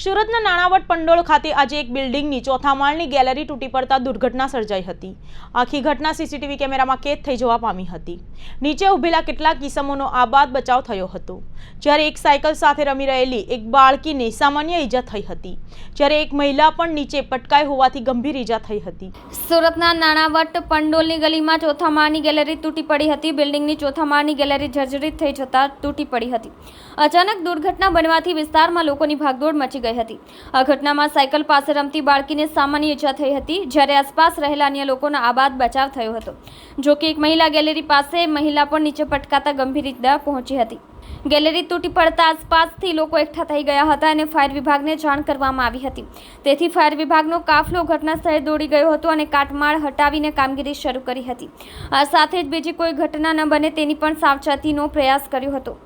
સુરતના નાણાવટ પંડોળ ખાતે આજે એક બિલ્ડિંગની ચોથા માળની ગેલેરી તૂટી પડતા દુર્ઘટના સર્જાઈ હતી. આખી ઘટના સીસીટીવી કેમેરામાં કેદ થઈ જવા પામી હતી. નીચે ઊભેલા કેટલાક કિસમોનો આબાદ બચાવ થયો હતો. જ્યારે એક સાયકલ સાથે રમી રહેલી એક બાળકીને સામાન્ય ઈજા થઈ હતી. જ્યારે એક મહિલા પણ નીચે પટકાઈ હોવાથી ગંભીર ઈજા થઈ હતી. સુરતના નાણાવટ પંડોળની ગલીમાં ચોથા માળની ગેલેરી તૂટી પડી હતી. બિલ્ડિંગની ચોથા માળની ગેલેરી જર્જરિત થઈ જતા તૂટી પડી હતી. અચાનક દુર્ઘટના બનવાથી વિસ્તારમાં લોકોની ભાગદોડ મચી ગઈ હતી. આ ઘટનામાં સાયકલ પાસે રમતી બાળકીને સામાન્ય ઈજા થઈ હતી, જ્યારે આસપાસ રહેલા અન્ય લોકોનો આબાદ બચાવ થયો હતો. જો કે એક મહિલા ગેલેરી પાસે મહિલા પણ નીચે પટકાતા ગંભીર રીતે પહોંચી હતી. ગેલેરી તૂટી પડતા આસપાસથી લોકો એકઠા થઈ ગયા હતા અને ફાયર વિભાગને જાણ કરવામાં આવી હતી. તેથી ફાયર વિભાગનો કાફલો ઘટના સ્થળે દોડી ગયો હતો અને કાટમાળ હટાવીને કામગીરી શરૂ કરી હતી. આ સાથે જ બીજી કોઈ ઘટના ન બને તેની પણ સાવચેતીનો પ્રયાસ કર્યો હતો.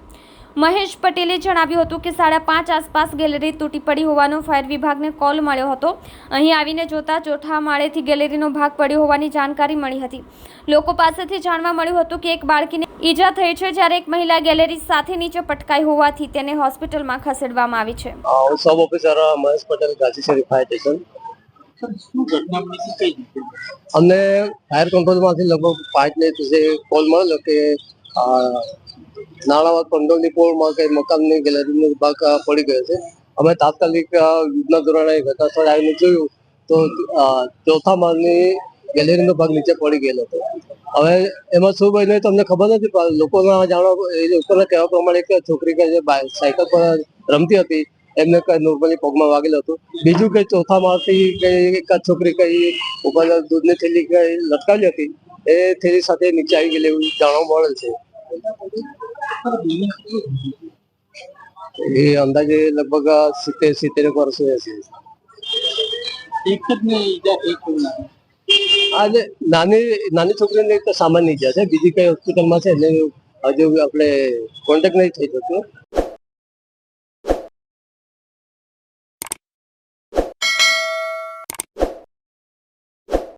મહેશ પટેલે જણાવ્યું હતું કે સાડા પાંચ આસપાસ ગેલેરી તૂટી પડી હોવાનો ફાયર વિભાગને કોલ મળ્યો હતો. અહીં આવીને જોતા ચોથા માળેથી ગેલેરીનો ભાગ પડ્યો હોવાની જાણકારી મળી હતી. લોકો પાસેથી જાણવા મળ્યું હતું કે એક બાળકીને ઈજા થઈ છે જ્યારે એક મહિલા ગેલેરી સાથે નીચે પટકાઈ હોવાથી તેને હોસ્પિટલમાં ખસેડવામાં આવી છે. Sub officer Mahesh Patel Gandhi Sharif fire station. અમને ફાયર કંટ્રોલમાંથી લગભગ પાંચ મિનિટ વિશે કોલ મળેલો કે આ, પંડોલની પોળમાં કઈ મકાનની ગેલેરીનો ભાગ પડી ગયો છે. અમે તાત્કાલિક યુદ્ધના ધોરણે ઘટના સ્થળે આવીને જોયું તો ચોથા માળની ગેલેરીનો ભાગ નીચે પડી ગયેલો હતો. હવે એમાં શું બન્યું તમને ખબર નથી લોકોના જાણવા એ લોકોના કહેવા પ્રમાણે એક છોકરી કે જે સાયકલ પર રમતી હતી એમને કઈ નોર્મલી પગમાં વાગેલું હતું. બીજું કઈ ચોથા માળથી કઈ એક છોકરી કઈ ઉપર દૂધની થેલી કઈ લટકાવી હતી એ થેલી સાથે નીચે આવી ગયેલી એવું જાણવા મળે છે. એ અંદાજે લગભગ સિત્તેર સિત્તેર વર્ષ હશે એક જ ને ઈજા થઈ આજે નાની નાની છોકરીને એક સામાન્ય ઈજા છે બીજી કઈ હોસ્પિટલમાં છે એને હજુ આપણે કોન્ટેક્ટ નહીં થઈ શકતો